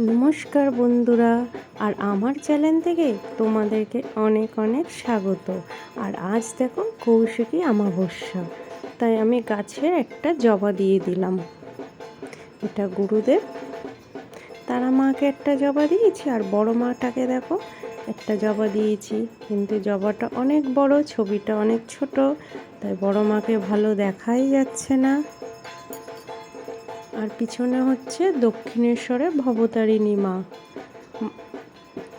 নমস্কার বন্ধুরা, আর আমার চ্যানেল থেকে তোমাদেরকে অনেক অনেক স্বাগত। আর আজ দেখো কৌশিকী অমাবস্যা, তাই আমি গাছে একটা জবা দিয়ে দিলাম। এটা গুরুদেব, তারা মাকে একটা জবা দিয়েছি, আর বড় মাটাকে দেখো একটা জবা দিয়েছি। কিন্তু জবাটা অনেক বড়, ছবিটা অনেক ছোট, তাই বড় মাকে ভালো দেখাই যাচ্ছে না। আর পিছনে হচ্ছে দক্ষিণেশ্বরে ভবতারিণী মা।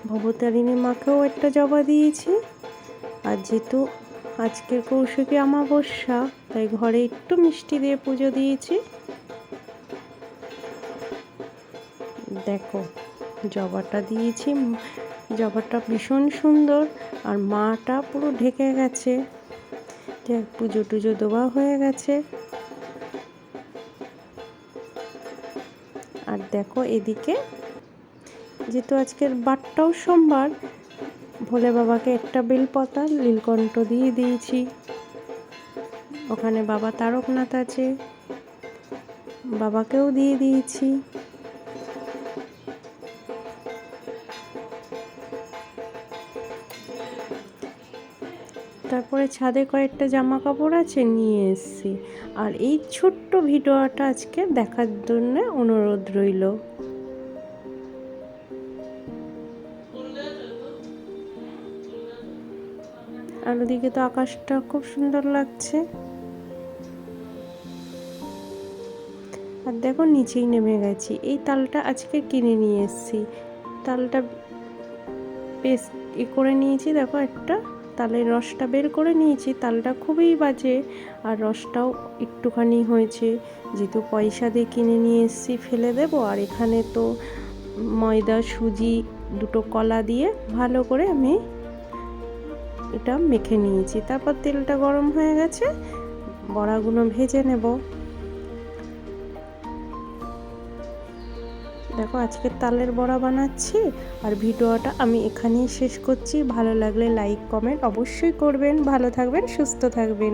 ভবতারিণী মাকেও একটা জবা দিয়েছি। আর যেহেতু আজকের কৌশিকী অমাবস্যা, তাই ঘরে একটু মিষ্টি দিয়ে পুজো দিয়েছি। দেখো, জবাটা দিয়েছি। জবাটা ভীষণ সুন্দর আর মাটা পুরো ঢেকে গেছে। পুজো টুজো দেওয়া হয়ে গেছে। আর দেখো এদিকে, যেহেতু আজকের বারটাও সোমবার, ভোলে বাবাকে একটা বেলপাতা, নীলকণ্ঠ দিয়ে দিয়েছি। ওখানে বাবা তারকনাথ আছে, বাবাকেও দিয়ে দিয়েছি। তারপরে ছাদে কয়েকটা জামা কাপড় আছে, নিয়ে এসছি। আর এই ছোট্ট ভিডিওটা আজকে দেখার জন্য অনুরোধ রইল। আর ওদিকে তো আকাশটা খুব সুন্দর লাগছে। আর দেখো নিচেই নেমে গেছি। এই তালটা আজকে কিনে নিয়ে এসেছি। তালটা বেশ ই করে নিয়েছি, দেখো একটা। তালের রসটা বের করে নিয়েছি, তালটা খুবই বাজে আর রসটাও একটুখানি হয়েছে। যেহেতু পয়সা দিয়ে কিনে নিয়ে এসেছি, ফেলে দেবো। আর এখানে তো ময়দা, সুজি, দুটো কলা দিয়ে ভালো করে আমি এটা মেখে নিয়েছি। তারপর তেলটা গরম হয়ে গেছে, বড়াগুলো ভেজে নেব। দেখো, আজকে তালের বড়া বানাচ্ছি আর ভিডিওটা আমি এখানেই শেষ করছি। ভালো লাগলে লাইক কমেন্ট অবশ্যই করবেন। ভালো থাকবেন, সুস্থ থাকবেন।